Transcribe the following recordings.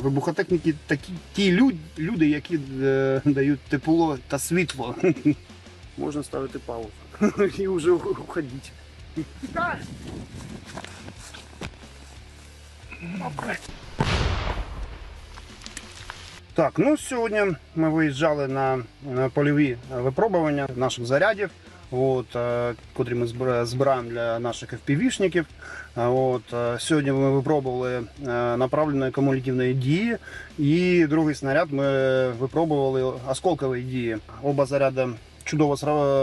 Вибухотехніки такі ті люд, люди, які е, дають тепло та світло. Можна ставити паузу і вже уходити. Так, ну сьогодні ми виїжджали на, польові випробування наших зарядів, от, котрі ми збираємо для наших FPV-шників. От, сьогодні ми випробували направленої кумулятивної дії, і другий снаряд ми випробували осколкової дії. Оба заряди чудово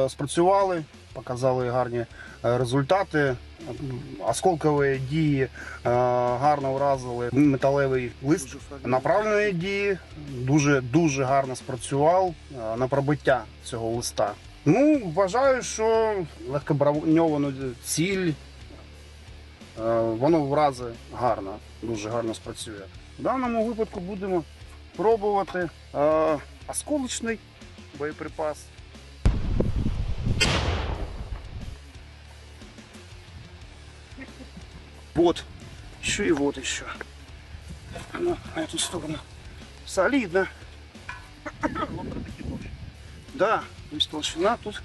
спрацювали, показали гарні е, результати. Осколкової дії е, гарно вразили металевий лист направленої дії. Дуже дуже гарно спрацював е, на пробиття цього листа. Ну, вважаю, що легкоброньовану ціль Е, воно врази гарно, дуже гарно спрацює. В даному випадку будемо пробувати е, осколочний боєприпас. Вот, еще и вот еще. Ну, на эту сторону. Солидно. Да, то есть толщина тут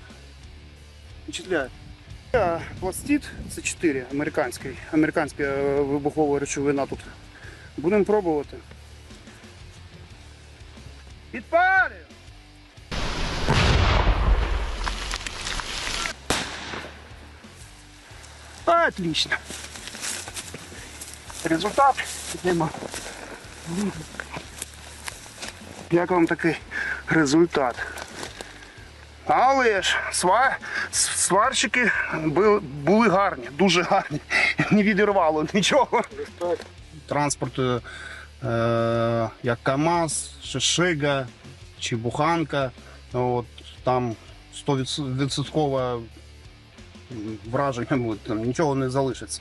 впечатляет. Е, Пластит це 4 американський. Американська е, вибухова речовина тут. Будемо пробувати. Підпалюємо! Отлично. Результат. Йдемо. Як вам такий результат? Але ж сва... сварщики були, гарні, дуже гарні. Не відірвало нічого. Транспорт, е, як КАМАЗ, Шишига чи Буханка, от, там 100% враження буде, там нічого не залишиться.